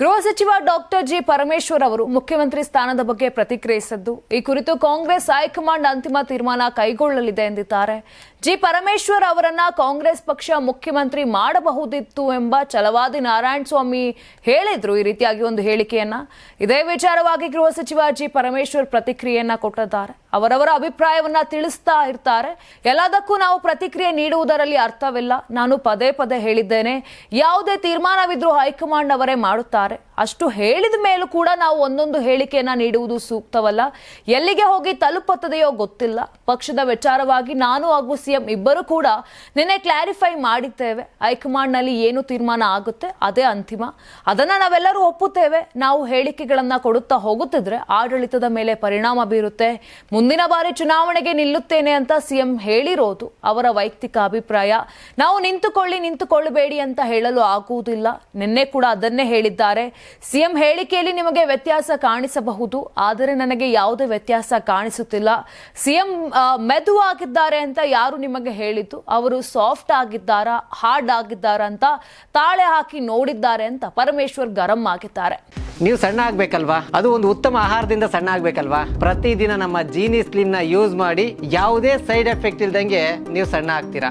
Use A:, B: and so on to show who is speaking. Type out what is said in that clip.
A: ಗೃಹ ಸಚಿವ doctor G Parameshwar ಅವರು ಮುಖ್ಯಮಂತ್ರಿ ಸ್ಥಾನದ ಬಗ್ಗೆ ಪ್ರತಿಕ್ರಿಯಿಸಿದ್ದು, ಈ ಕುರಿತು ಕಾಂಗ್ರೆಸ್ ಹೈಕಮಾಂಡ್ ಅಂತಿಮ ತೀರ್ಮಾನ ಕೈಗೊಳ್ಳಲಿದೆ ಎಂದಿದ್ದಾರೆ. ಜಿ ಪರಮೇಶ್ವರ್ ಅವರನ್ನ ಕಾಂಗ್ರೆಸ್ ಪಕ್ಷ ಮುಖ್ಯಮಂತ್ರಿ ಮಾಡಬಹುದಿತ್ತು ಎಂಬ ಛಲವಾದಿ ನಾರಾಯಣ ಸ್ವಾಮಿ ಹೇಳಿದ್ರು ಈ ರೀತಿಯಾಗಿ ಒಂದು ಹೇಳಿಕೆಯನ್ನ. ಇದೇ ವಿಚಾರವಾಗಿ ಗೃಹ ಸಚಿವ ಜಿ ಪರಮೇಶ್ವರ್ ಪ್ರತಿಕ್ರಿಯೆಯನ್ನ ಕೊಟ್ಟಿದ್ದಾರೆ. ಅವರವರ ಅಭಿಪ್ರಾಯವನ್ನ ತಿಳಿಸ್ತಾ ಇರ್ತಾರೆ. ಎಲ್ಲದಕ್ಕೂ ನಾವು ಪ್ರತಿಕ್ರಿಯೆ ನೀಡುವುದರಲ್ಲಿ ಅರ್ಥವಿಲ್ಲ. ನಾನು ಪದೇ ಪದೇ ಹೇಳಿದ್ದೇನೆ. ಯಾವುದೇ ತೀರ್ಮಾನವಿದ್ರೂ ಹೈಕಮಾಂಡ್ ಅವರೇ ಮಾಡುತ್ತಾರೆ. ಅಷ್ಟು ಹೇಳಿದ ಮೇಲೂ ಕೂಡ ನಾವು ಒಂದೊಂದು ಹೇಳಿಕೆಯನ್ನ ನೀಡುವುದು ಸೂಕ್ತವಲ್ಲ. ಎಲ್ಲಿಗೆ ಹೋಗಿ ತಲುಪುತ್ತದೆಯೋ ಗೊತ್ತಿಲ್ಲ. ಪಕ್ಷದ ವಿಚಾರವಾಗಿ ನಾನು ಹಾಗೂ ಸಿಎಂ ಇಬ್ಬರು ಕೂಡ ನಿನ್ನೆ ಕ್ಲಾರಿಫೈ ಮಾಡಿದ್ದೇವೆ. ಹೈಕಮಾಂಡ್ನಲ್ಲಿ ಏನು ತೀರ್ಮಾನ ಆಗುತ್ತೆ ಅದೇ ಅಂತಿಮ. ಅದನ್ನ ನಾವೆಲ್ಲರೂ ಒಪ್ಪುತ್ತೇವೆ. ನಾವು ಹೇಳಿಕೆಗಳನ್ನ ಕೊಡುತ್ತಾ ಹೋಗುತ್ತಿದ್ರೆ ಆಡಳಿತದ ಮೇಲೆ ಪರಿಣಾಮ ಬೀರುತ್ತೆ. ಮುಂದಿನ ಬಾರಿ ಚುನಾವಣೆಗೆ ನಿಲ್ಲುತ್ತೇನೆ ಅಂತ ಸಿಎಂ ಹೇಳಿರೋದು ಅವರ ವೈಯಕ್ತಿಕ ಅಭಿಪ್ರಾಯ. ನಾವು ನಿಂತುಕೊಳ್ಳಿ, ನಿಂತುಕೊಳ್ಳಬೇಡಿ ಅಂತ ಹೇಳಲು ಆಗುವುದಿಲ್ಲ. ನಿನ್ನೆ ಕೂಡ ಅದನ್ನೇ ಹೇಳಿದ್ದಾರೆ. ಸಿಎಂ ಹೇಳಿಕೆಯಲ್ಲಿ ನಿಮಗೆ ವ್ಯತ್ಯಾಸ ಕಾಣಿಸಬಹುದು. ಆದರೆ ನನಗೆ ಯಾವುದೇ ವ್ಯತ್ಯಾಸ ಕಾಣಿಸುತ್ತಿಲ್ಲ. ಸಿಎಂ ಮೆದು ಆಗಿದ್ದಾರೆ ಅಂತ ಯಾರು ನಿಮಗೆ ಹೇಳಿತು ಅವರು ಸಾಫ್ಟ್ ಆಗಿದ್ದಾರಾ ಹಾರ್ಡ್ ಆಗಿದ್ದಾರಾ ಅಂತ ತಾಳೆ ಹಾಕಿ ನೋಡಿದ್ದಾರೆ ಅಂತ ಪರಮೇಶ್ವರ್ ಗರಂ ಆಗಿದ್ದಾರೆ.
B: ನೀವು ಸಣ್ಣ ಆಗ್ಬೇಕಲ್ವಾ? ಅದು ಒಂದು ಉತ್ತಮ ಆಹಾರದಿಂದ ಸಣ್ಣ ಆಗ್ಬೇಕಲ್ವಾ? ಪ್ರತಿದಿನ ನಮ್ಮ ಜೀನಿ ಸ್ಲಿಮ್ನ ಯೂಸ್ ಮಾಡಿ ಯಾವುದೇ ಸೈಡ್ ಎಫೆಕ್ಟ್ ಇಲ್ದಂಗೆ ನೀವು ಸಣ್ಣ ಆಗ್ತೀರಾ?